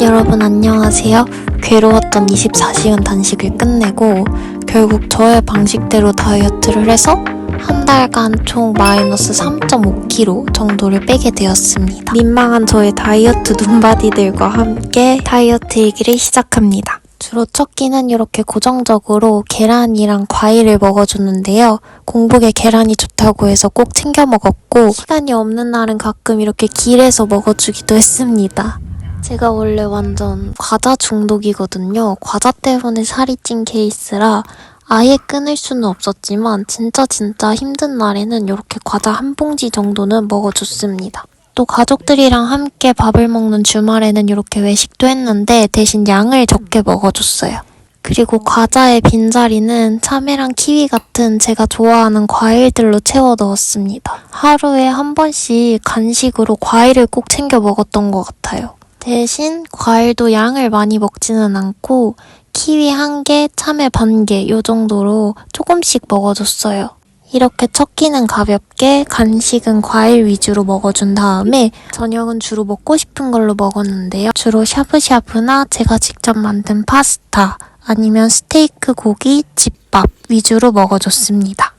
여러분 안녕하세요. 괴로웠던 24시간 단식을 끝내고 결국 저의 방식대로 다이어트를 해서 한 달간 총 마이너스 3.5kg 정도를 빼게 되었습니다. 민망한 저의 다이어트 눈바디들과 함께 다이어트 얘기를 시작합니다. 주로 첫 끼는 이렇게 고정적으로 계란이랑 과일을 먹어줬는데요. 공복에 계란이 좋다고 해서 꼭 챙겨 먹었고 시간이 없는 날은 가끔 이렇게 길에서 먹어주기도 했습니다. 제가 원래 완전 과자 중독이거든요. 과자 때문에 살이 찐 케이스라 아예 끊을 수는 없었지만 진짜 진짜 힘든 날에는 이렇게 과자 한 봉지 정도는 먹어줬습니다. 또 가족들이랑 함께 밥을 먹는 주말에는 이렇게 외식도 했는데 대신 양을 적게 먹어줬어요. 그리고 과자의 빈자리는 참외랑 키위 같은 제가 좋아하는 과일들로 채워 넣었습니다. 하루에 한 번씩 간식으로 과일을 꼭 챙겨 먹었던 것 같아요. 대신 과일도 양을 많이 먹지는 않고 키위 한 개, 참외 반 개, 요 정도로 조금씩 먹어줬어요. 이렇게 첫 끼는 가볍게, 간식은 과일 위주로 먹어준 다음에 저녁은 주로 먹고 싶은 걸로 먹었는데요. 주로 샤브샤브나 제가 직접 만든 파스타, 아니면 스테이크 고기, 집밥 위주로 먹어줬습니다.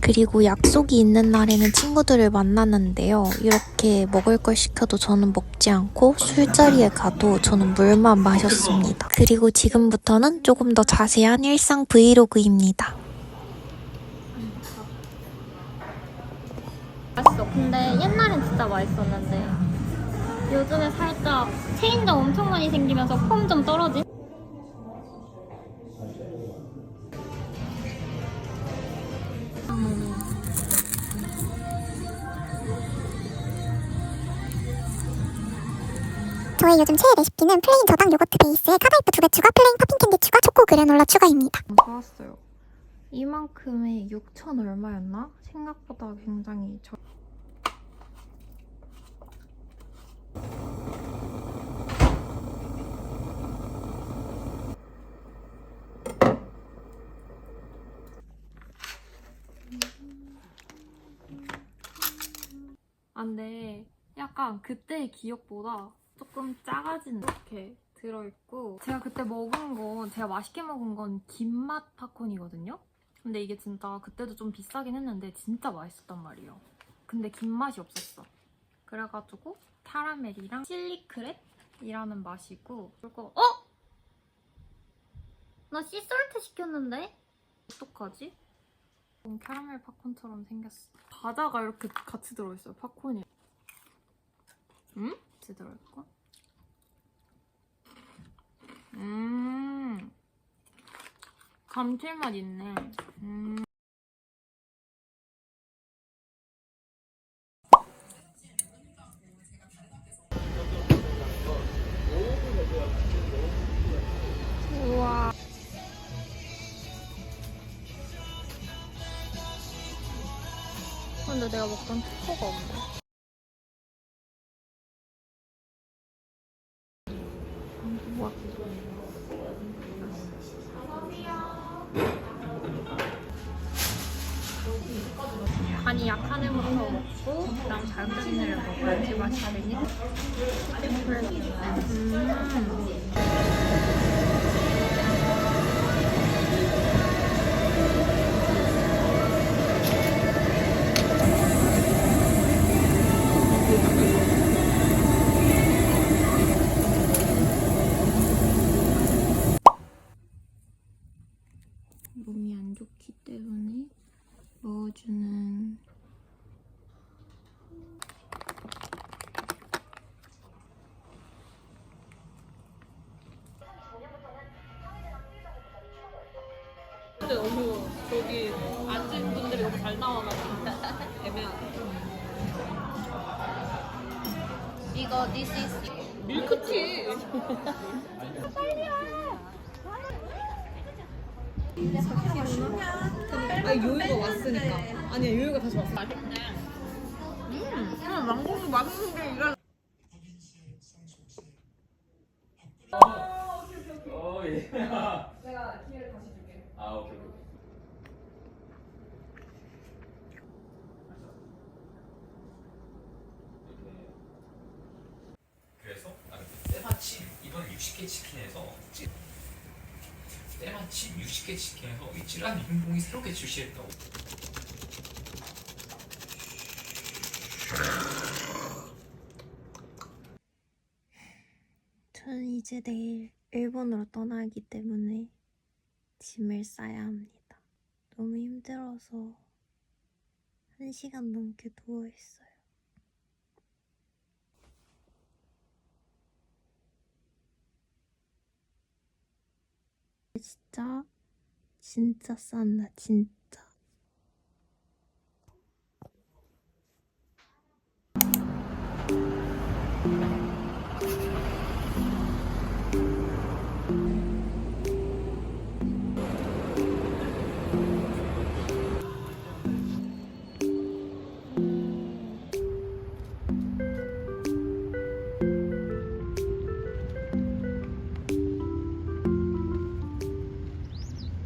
그리고 약속이 있는 날에는 친구들을 만났는데요. 이렇게 먹을 걸 시켜도 저는 먹지 않고 술자리에 가도 저는 물만 마셨습니다. 그리고 지금부터는 조금 더 자세한 일상 브이로그입니다. 맛있어. 근데 옛날엔 진짜 맛있었는데 요즘에 살짝 체인점 엄청 많이 생기면서 폼 좀 떨어진? 저의 요즘 최애 레시피는 플레인 저당 요거트 베이스에 카다이프 두개 추가, 플레인 팝핑 캔디 추가, 초코 그래놀라 추가입니다. 사왔어요. 이만큼에 6천 얼마였나? 생각보다 굉장히 저... 아, 근데 약간 그때의 기억보다 조금 작아진 이렇게 들어있고 제가 그때 먹은 건 제가 맛있게 먹은 건 김맛 팝콘이거든요? 근데 이게 진짜 그때도 좀 비싸긴 했는데 진짜 맛있었단 말이에요. 근데 김맛이 없었어. 그래가지고 캐러멜이랑 칠리크랩이라는 맛이고 그리고 어? 나 씨솔트 시켰는데? 어떡하지? 좀 캐러멜 팝콘처럼 생겼어. 과자가 이렇게 같이 들어있어요, 팝콘이. 응? 같이 들어있고. 음. 감칠맛 있네. 음. 우와. 근데 내가 먹던 초코가 없네. 간이 약한 애부터 먹고 그다음 자극적인 애를 먹어야지 맛있겠니? 음. 이거 this is 밀크티. 아니 요요가 왔으니까. 아니야 요요가 다시 왔어. 맛있네. 음, 그냥 망고는 맛있는 게 이런. 어, 예. 내가 기회를 다시 줄게. 아, 오케이, 오케이. 이번 60개 치킨에서 찌- 때마침 60개 치킨에서 이 찌란 인봉이 새롭게 출시했다고 저는 이제 내일 일본으로 떠나기 때문에 짐을 싸야 합니다. 너무 힘들어서 한 시간 넘게 누워있어요. 진짜, 진짜 싼다, 진짜.